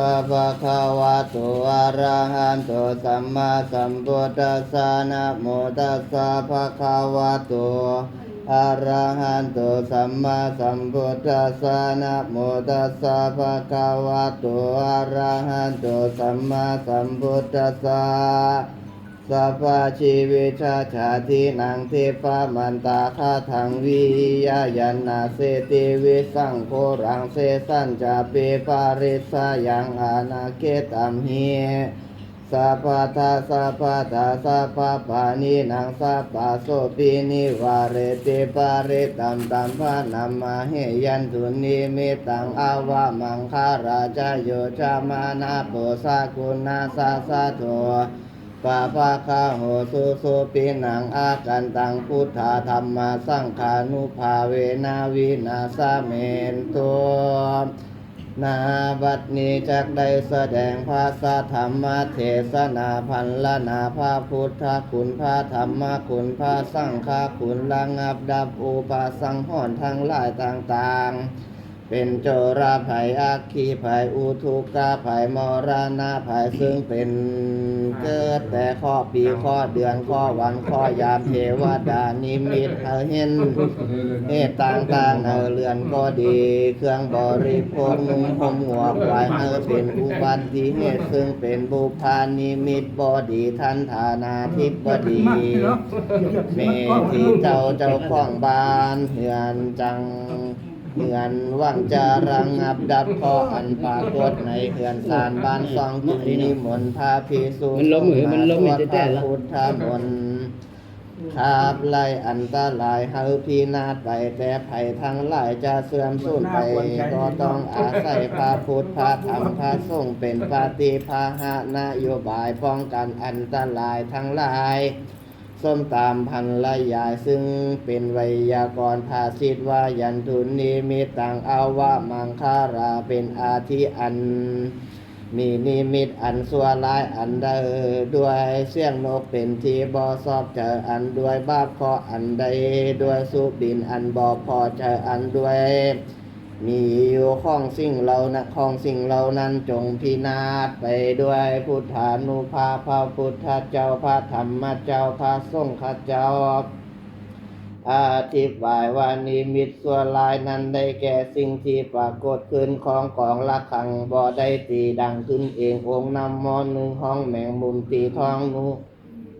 ปะปะคะวะโตอะระหันโตสัมมาสัมพุทธัสสะนะโมตัสสะภะคะวะโตอะระหันโตสัมมาสัมพุทธัสสะนะโมตัสสะภะคะวะโตอะระหันโตสัมมาสัมพุทธัสสะ สัพพะชีวิชาชาตินังเทปะมันตาคาทังวิยายันนาเสติวิสังโฆรังเสสันจาเปปาริสายังอานาเกตัมหิสัพพะทาสัพพะทาสัพพะปานินังสัพพะโสปินิวาเรติปาริตัมตัมภะนัมมาเหยันตุนิมิตังอาวะมังคาราชโยชามานาโปสากุณาสาสะโท ปะปะคาโหสุสุปินังอากันตังพุทธาธรรมสังขานุภาเวนาวินาสเมนตุนาบัดนี้จักได้แสดงภาษาธรรมเทศนาพันละนาพระพุทธคุณพระธรรมคุณพระสังฆคุณระงับดับอุปาสังหอนทั้งหลายต่างๆ เป็นโจราภัยอาคีภัยอุทุกาภัยมรณะภัยซึ่งเป็นเกิดแต่ข้อปีข้อเดือนข้อวันข้อยามเทวดานิมิตเธอเห็นเหตุต่างๆเออเรือนก็ดี เครื่องบริโภคนุ่งห่มหัวควายเออเป็นอุบัติเหตุซึ่งเป็นบุพานิมิตบอดีท่านฐานาธิบดีเมที่เจ้าเจ้าของบ้านเหือนจัง เหือนว่างจะระงับดับข้ออันปรากฏในเหือนสารบ้านสองจุนิมนต์พาพิสุมันล้มหรือมันล้มไม่ได้แต่ละพุทธมนต์ขับไล่อันตรายเฮาพีนาศไปแต่ภัยทั้งหลายจะเสื่อมสูญไป ก็ต้องอาศัยพระพุทธพระธรรมพระสงฆ์เป็นปฏิภาหะนโยบายป้องกันอันตรายทั้งหลาย ส้มตามพันละยายซึ่งเป็นไวยากรณ์ภาษิตว่ายันทุนนิมิตตังอาวะมังคาราเป็นอาทิอัน มีนิมิตอันสัวร้ายอันใดด้วยเสียงนกเป็นทีบอสอบเจออันด้วยบาปขออันใดด้วยสุบินอันบอพอเจออันด้วย มีอยู่ของสิ่งเรานะของสิ่งเหล่านั้นจงพินาศไปด้วยพุทธานุภาพระพุทธเจ้าพระธรรมเจ้าพระสงฆ์ข้าเจ้าอธิบายว่านิมิตส่วนลายนั้นได้แก่สิ่งที่ปรากฏขึ้นของกองละขังบ่ได้ตีดังขึ้นเององค์นำมอหนึ่งห้องแมงมุมตีทองนู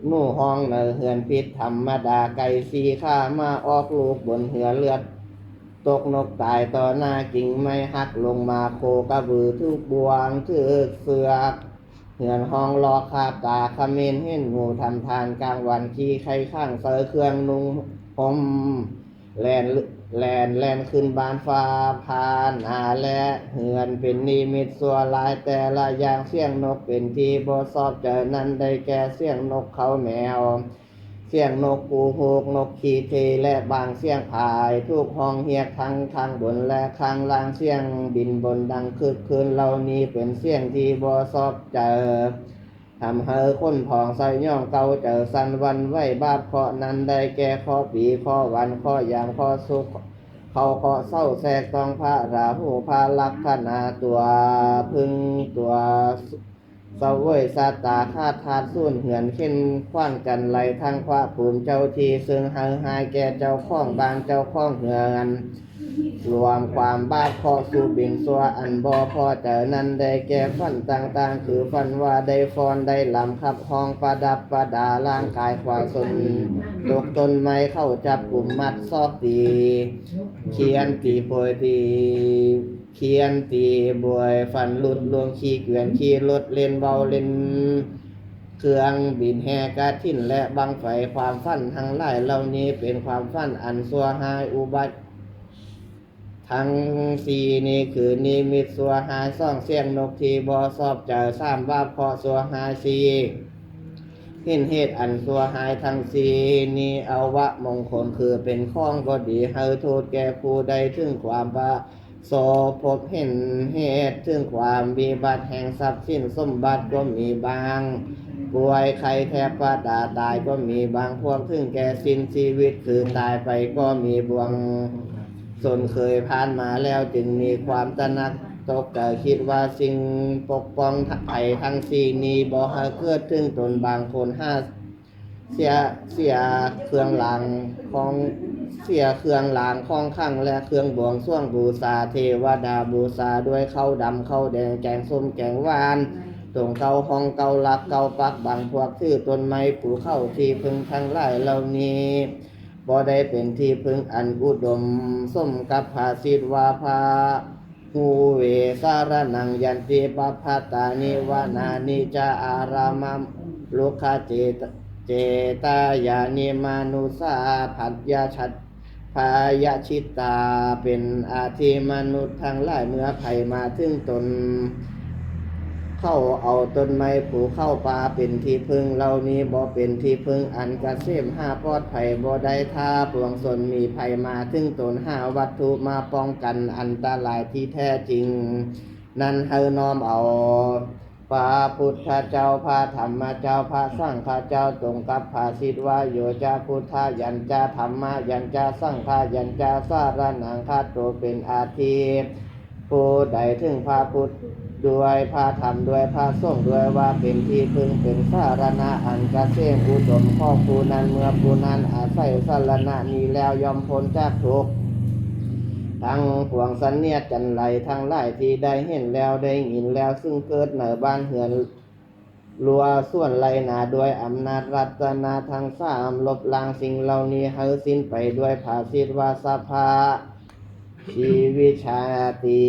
นู่ห้องเนอเหือนพิษธรรมดาไก่สีข้ามาออกลูกบนเหือเลือด ตกนกตายต่อหน้ากิ่งไม่หักลงมาโคกระบือทุกบวงทึกเสือกเหือนห้องรอคาตาขมินเห็นงูทำทานกลางวันขี้ไข่ข้างเสอเครื่องนุ่งผมแลนแลนแลนขึ้นบานฟ้าพานอาและเหือนเป็นนิมิตสัวลายแต่ละอย่างเสียงนกเป็นที่บ่สอบเจอนั้นได้แก่เสียงนกเขาแมว สียงนกปูฮูกนกขีเทและบางเสียงผาย ทุกห้องเฮียกทั้งข้างบนและข้างล่างเสียงบินบนดังคึกคืนเหล่านี้เป็นเสียงที่บ่ซอบเจอทำให้คนผ่องใส่ย่องเก่าเจอสันวันไหวบาปเคาะนั้นได้แก่ข้อปีข้อวันข้อยามข้อสุขเขาเคาะเศร้าแทรกต้องพระราหูพระลักษณะตัวพึงตัว สเวยสาตาคาทาสุ่นเหือนเข้นขว้างกันไหลทางพระภูมิเจ้าทีซึ่งหาหายแก่เจ้าข้องบางเจ้าข้องเหือน รวมความบ้าขอสูบินสัวอันบอพอเจอนั้นได้แก่ฟันต่างๆ คือฟันว่าได้ฟอนได้ลำขับห้องประดับประดาร่างกายควาสนตกตนไม้เข้าจับกลุ่มมัดซอกตี เขียนตีโปรยตีเขียนตีบวยฟันหลุดลวงขี้เกวียนขี้รถเล่นเบาเล่นเครื่องบินแฮกระทิ่นและบังไฟความฟันทั้งหลายเหล่านี้เป็นความฟันอันสัวหายอุบัติ ทั้งสีนี่คือนิมิตสัวหายซ่องเสียงนกทีบอสอบเจอสามว่าเพอสัวหายสีเห็นเหตุอันสัวหายทั้งสีนี้เอาวะมงคลคือเป็นข้องก็ดีให้โทษแก่ผู้ใดถึงความประสพบเห็นเหตุถึงความบีบัติแห่งทรัพย์สินสมบัติก็มีบางป่วยใครแทบประดาตายก็มีบางพวกถึงแก่สิ้นชีวิตคือตายไปก็มีบวง ส่วนเคยผ่านมาแล้วจึงมีความตระหนักตกแต่คิดว่าสิ่งปกป้องไผ่ทั้งสี่นี้บ่ให้เกิดถึงตนบางคนห้าเสียเสียเครื่องรางของเสียเครื่องรางของขังและเครื่องบวงส่วงบูชาเทวดาบูชาด้วยข้าวดำข้าวแดงแกงส้มแกงหวานตรงเกาห้องเกาลักเกาปักบางพวกชื่อต้นไม้ปลูกเข้าที่พึงทั้งหลายเหล่านี้ บ่ได้เป็นที่พึ่งอันอุดมสมกับภาสิทวาภาหูเวสารนังยันติปปะตานิวานานิจาอารามมลุคาเจตเจตายานิมานุสาผัดยาชัดพายชิตาเป็นอาทิมนุษย์ทั้งหลายเมื่อไผมาถึงตน เข้าเอาต้นไม้ปลูกเข้าป่าเป็นที่พึ่งเหล่านี้บ่เป็นที่พึ่งอันกระเสมห้าปลอดภัยบ่ได้ท่าปวงสนมีภัยมาถึงตนห้าวัตถุมาป้องกันอันตรายที่แท้จริง นั่นเฮาน้อมเอาพระพุทธเจ้าพระธรรมเจ้าพระสังฆเจ้าตรงกับพระสิทธวาโยจะพุทธายันจะธรรมยันจะสังฆายันจะสารนังคาโตเป็นอาทิผู้ใดถึงพระพุทธ ด้วยพระธรรมด้วยพระสงด้วยว่าเป็นที่พึงเป็นสารณะอันกเกษมอุดมข้องผู้นั้นเมื่อผู้นั้นอาศัยสารณะนี้แล้วยอมพ้นจากทุกข์ทั้งพวงสันเนียจันไหลทั้งหลายที่ได้เห็นแล้วได้ยินแล้วซึ่งเกิดเหนือบ้านเหือนรัวส่วนไรนาด้วยอำนาจรัตนาทั้งสามลบล้างสิ่งเหล่านี้ให้สิ้นไปด้วยภาสิทวาสภา ชีวิชาติ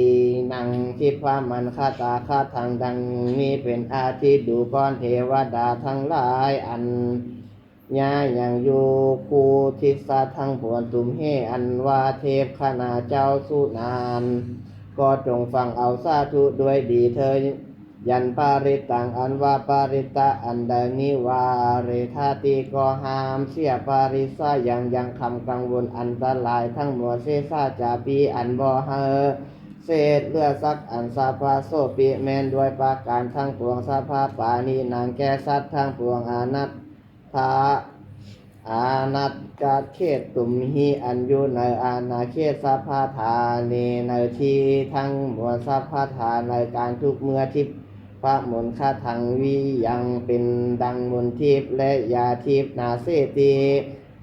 นังทิพามันคาตาคาทางดังนี้เป็นอาทิตดูก้อนเทวดาทั้งหลายอันญาอย่างอยู่คูทิศาทั้งผวนตุมเฮอันว่าเทพขณาเจ้าสุนาน ก็จงฟังเอาสาธุด้วยดีเธอ ยันปาริตังอันว่าปาริตะอันใดนิวาเรธาติก็หามเสียปาริสายังยังคำกังวลอันตรายทั้งหมดเสซาจาปีอันบ่เฮเศษเลือสักอันสาพาโซปิแมนด้วยปาการทั้งปวงสาภาปานีนางแก่สัตว์ทั้งปวงอานัตทาอานัตกาเขตตุมหีอันอยู่ในอาณาเขตสาพาธานีในที่ทั้งมวลสาพาธาในการทุกเมื่อทิพพ ระมนคาทังวิยังเป็นดังมนทิพและยาทิพนาเสติ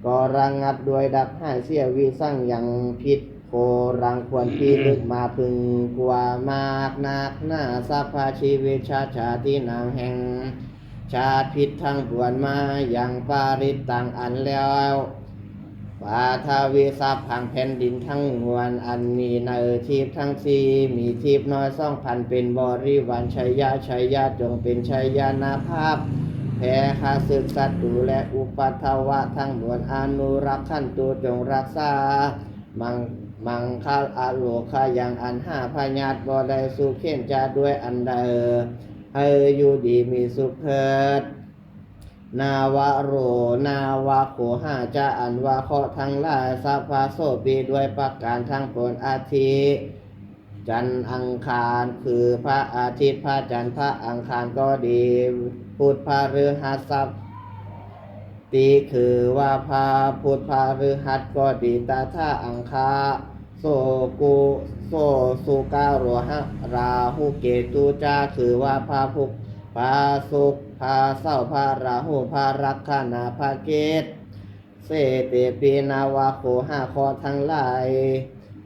ก็ระงงับด้วยดับหาเสียวิสั่งยังพิษโครังควรพิลึกมาพึงกว่ามากนักหน้าสัพพาชีวิชาชาตินางแห่ง ชาติพิษทั้งปวงมาอย่างปาริตตังอันแล้ว ปาทาวิสัพพังแผ่นดินทั้งมวลอันมีเนอทิพย์ทั้งสีมีทิพย์น้อยสองพันเป็นบริวารชัยยะชัยยะจงเป็นชัยยานาภาพแผ่ข้าศึกศัตรูและอุปัทวะทั้งมวลอนุรักษ์ขันตูจงรักษา มังมังคาอาโลคายังอันห้าพญาตบ่ได้สุเข็นจาด้วยอันใดให้อยู่ดีมีสุขเถิด นาวะโร นาวะโขหาจะอันวาเคาะทั้งหลายสัพพาโสปีด้วยประการทั้งปวงอาทิตย์จันอังคารคือพระอาทิตย์พระจันทร์พระอังคารก็ดีพุธพระฤหัสบตีคือว่าพระพุธพระฤหัสก็ดีตาท่าอังคาโสกุโสสุการโรหะราหุเกตุจาคือว่าพระพุธพาสุขาเศร้าพาราหูพารักขานาพาเกตเสเตปีนาวาโคห้าคอทั้งหลาย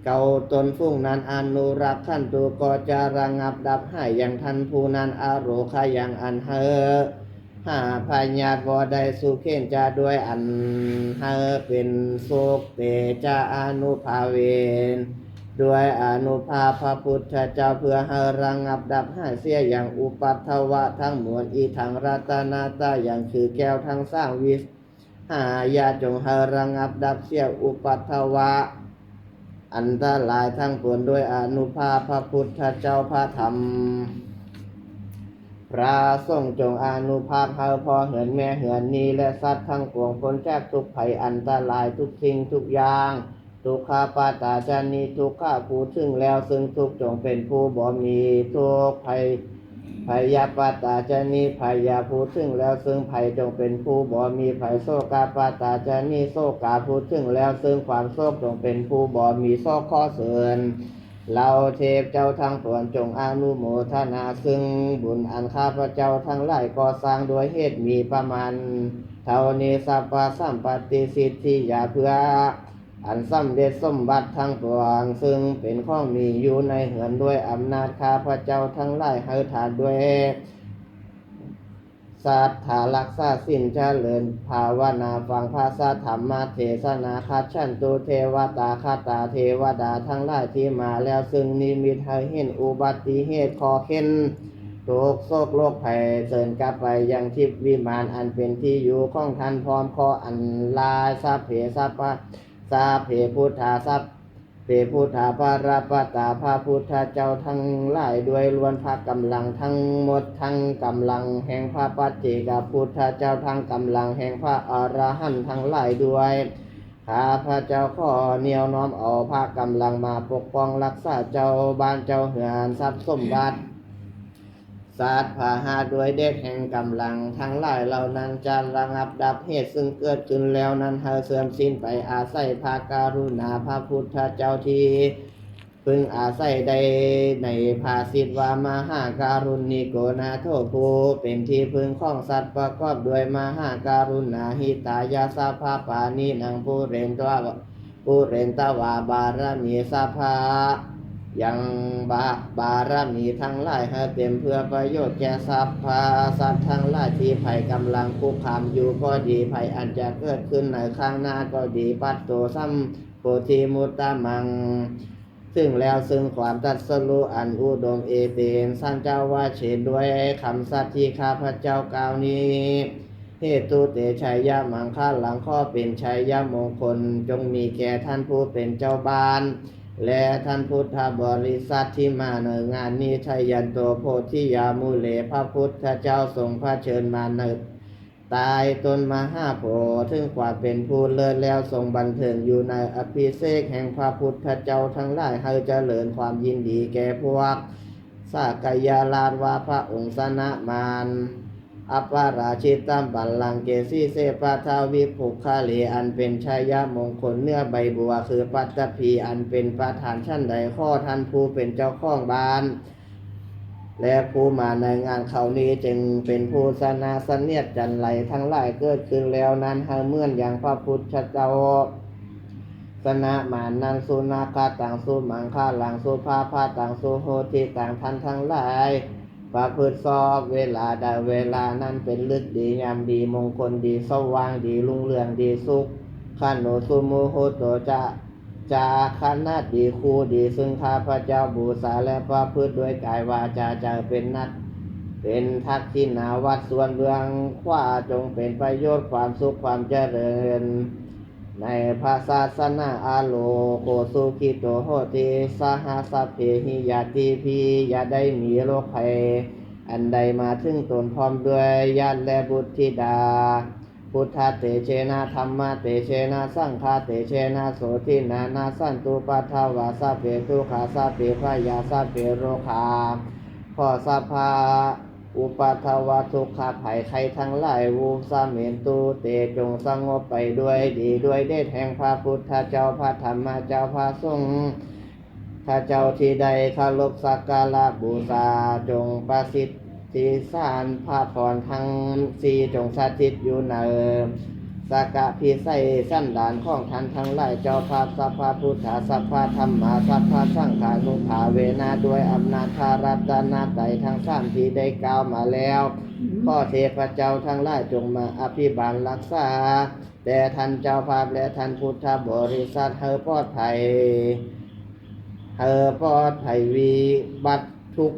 เก่าตนฟุ้งนั้นอนุรักษ์ขันตุก็จะระงับดับให้อย่างทันผู้นั้นอาโรคาอย่างอันเฮอหาพญาตวได้สุเข็นจะด้วยอันเฮอเป็นสุขเตจะอนุภาเวน ด้วยอนุภาพพระพุทธเจ้าเพื่อให้ระงับดับให้เสียอย่างอุปัตถวะทั้งมวลอีทางรัตนาตาอย่างคือแก้วทั้งสร้างวิสหายาจงให้ระงับดับเสียอุปัตถวะ อันตรายทั้งปวงด้วยอนุภาพพระพุทธเจ้าพระธรรม พระทรงจงอนุภาพเฮาพอเหินแม่เหินนี้และสัตว์ทั้งปวงพ้นจากทุกภัยอันตรายทุกสิ่งทุกอย่าง ทุกขาปาตาจานีทุกขาผู้ถึงแล้วซึ่งทุกจงเป็นผู้บ่มีทุกภัยพยยาปาตาจานีพยยาผู้ถึงแล้วซึ่งภัยจงเป็นผู้บ่มีภัยโศกาปาตาจานีโศกาผู้ถึงแล้วซึ่งความโศกจงเป็นผู้บ่มีโศกข้อเสื่อนเราเทพเจ้าทั้งปวงจงอนุโมทนาซึ่งบุญอันข้าพระเจ้าทั้งหลายก่อสร้างด้วยเหตุมีประมาณ เท่านี้สัพพะสัมปติสิทธิยาเพื่อ อันสำเร็จสมบัติทั้งปวง ซึ่งเป็นข้องมีอยู่ในเหือนด้วยอำนาจข้าพระเจ้าทั้งหลายให้ทานด้วยสัทธารักษาสินเจริญภาวนาฟังภาษาธรรมเทศนาคัดชันตุเทวตาคาตาเทวดาทั้งหลายที่มาแล้วซึ่งนิมิตให้เห็นอุบัติเหตุขอเข็นโรคโศกโรคภัยเชิญกลับไปยังทิพวิมานอันเป็นที่อยู่ของท่านพร้อมขออันลาสัพเพสัพพะ สาเพพุทธาสัพเพพุทธาภารปตาพระพุทธเจ้าทั้งหลายด้วยล้วนพระกำลังทั้งหมดทั้งกำลังแห่งพระปัจเจกพุทธเจ้าทั้งกำลังแห่งพระอรหันต์ทั้งหลายด้วยข้าพระเจ้าขอเหนียวน้อมเอาพระกำลังมาปกป้องรักษาเจ้าบ้านเจ้าเหือนทรัพย์สมบัติ ศาสตร์พาหาด้วยเดชแห่งกำลัง ทั้งหลายเหล่านั้นจะระงับดับเหตุซึ่งเกิดขึ้นแล้วนั้นให้เสื่อมสิ้นไปอาศัยภาการุณาพระพุทธเจ้าที่พึงอาศัยใดในภาสิทธวามหาการุณิโกนาโทภูเป็นที่พึงของสัตว์ประกอบด้วยมหาการุณาหิตายาสาภาปานีนังภูเรนตวภูเรนตวาบารมีสาภา ยังบาบารมีทั้งหลายให้เต็มเพื่อประโยชน์แก่ทรัพย์พาสัตว์ทั้งหลายที่ภัยกำลังคุกคามอยู่ก็ดีภัยอันจะเกิดขึ้นในข้างหน้าก็ดีปัตโตซัมโพธิมุตตะมัง ซึ่งแล้วซึ่งความตัดสรู้อันอุดมเอเตนสันเจ้าว่าเฉดด้วยคำสัตย์ที่ข้าพระเจ้ากล่าวนี้เหตุเตชัยยะมังค่าหลังข้อเป็นชัยยะมงคลจงมีแก่ท่านผู้เป็นเจ้าบ้าน และท่านพุทธบริษัทที่มาในงานนี้ชัยยันโตโพธิยามูเลพระพุทธเจ้าทรงพระเชิญมาเนิดตายตนมาห้าโพธิ์ถึงความเป็นผู้เลิศแล้วทรงบันเทิงอยู่ในอภิเษกแห่งพระพุทธเจ้าทั้งหลายให้เจริญความยินดีแก่พวกสากยาลาดว่าพระองค์สนะมาน อัปปาราชิตตัมบัลลังเกสีเสปะทาวิภุคาเลอันเป็นชัยะมงคลเนื้อใบบัว คือปัตตภีอันเป็นประธานชั้นใดข้อท่านผู้เป็นเจ้าข้องบาน และผู้มาในงานเขานี้จึงเป็นผู้สนาเสนียดจันไหลทั้งหลายเกิดขึ้นแล้วนั้นให้เมื่อนอย่างพระพุทธเจ้าสนะมานันสุนาคาต่างสุมังคาหลังสุภาพาต่างสุโหติต่างทันทั้งหลาย ประพฤติสอบเวลาใดเวลานั้นเป็นลึกดียามดีมงคลดีสว่างดีรุ่งเรืองดีสุขขันโนสุโมโหโตจะจาขันนาดีคูดีซึ่งข้าพระเจ้าบูชาและประพฤติด้วยกายวาจาจะเป็นนัดเป็นทักษิณาวัดส่วนเรืองขวาจงเป็นประโยชน์ความสุขความเจริญ ในพระศาสนาอาโลโกสุขิโตโหติสหสัพเพหิยาติพีอย่าได้มีโรคภัย อันใดมาถึงตนพร้อมด้วยญาติและบุตรธิดา พุทธเตเชนะธรรมเตเชนะสังฆาเตเชนะโสทินานาสันตุปัทถาวาสเพทุขาสเพพยาสเพโรคาขอสัพพา อุปาทวะทุกขภัยใครทั้งหลายวูสามินตูเตจงสงบไปด้วยดีด้วยเดชแห่งพระพุทธเจ้าพระธรรมเจ้าพระสงฆ์ข้าเจ้าที่ใดคารพสักการะบูชาจงประสิทธิสารพระพรทั้งสี่จงสถิตอยู่ใน สักะพิไสสั้นดานของท่านทั้งหลายเจ้าภาพสัพพะพุทธสัพพะธรรมาสัพพะสังฆานุภาเวนาด้วยอำนาจคารัตนาใดทั้งสามที่ได้กล่าวมาแล้วข้อเทพเจ้าทั้งหลายจงมาอภิบาลรักษา แต่ท่านเจ้าภาพและท่านพุทธบริษัทเฮอปลอดภัยเฮอปลอดภัยวีบัตทุก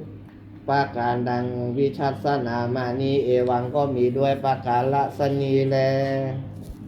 ประการดังวิชัสนามานีเอวังก็มีด้วยประการละสนีแล